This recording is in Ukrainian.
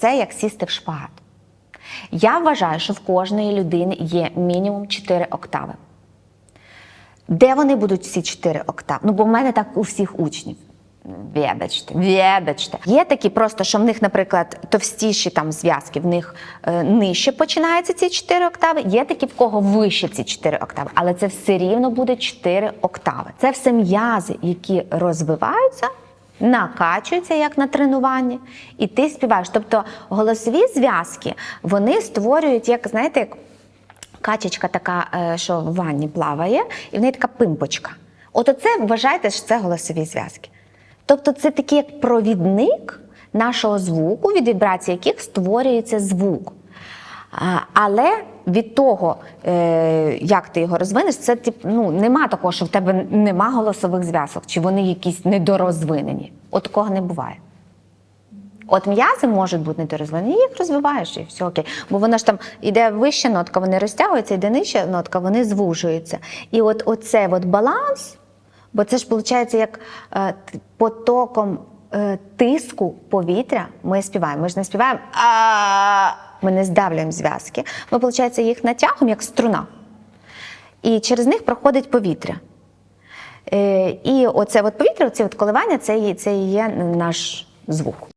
Це як сісти в шпагат. Я вважаю, що в кожної людини є мінімум 4 октави. Де вони будуть всі 4 октави? Ну, бо в мене так у всіх учнів. Вибачте, вибачте. Є такі просто, що в них, наприклад, товстіші там зв'язки, в них е, нижче починаються ці 4 октави. Є такі, в кого вище ці 4 октави, але це все рівно буде 4 октави. Це все м'язи, які розвиваються, накачуються як на тренуванні, і ти співаєш. Тобто голосові зв'язки вони створюють, як знаєте, як качечка така, е, що в ванні плаває, і в неї така пимпочка. От оце вважайте, що це голосові зв'язки. Тобто це такий як провідник нашого звуку, від вібрації яких створюється звук. Але від того, е, як ти його розвинеш, це ну, нема такого, що в тебе нема голосових зв'язок, чи вони якісь недорозвинені. От такого не буває. От м'язи можуть бути недорозвинені, їх розвиваєш і все окей. Бо вона ж там іде вища нотка, вони розтягуються, йде нижча нотка, вони звужуються. І от оцей от баланс, бо це ж виходить як е, потоком е, тиску повітря ми співаємо. Ми ж не співаємо, а ми не здавлюємо зв'язки. Ми, виходить, їх натягуємо як струна. І через них проходить повітря. Е, і оце от повітря, оці от коливання, це, і- це є наш звук.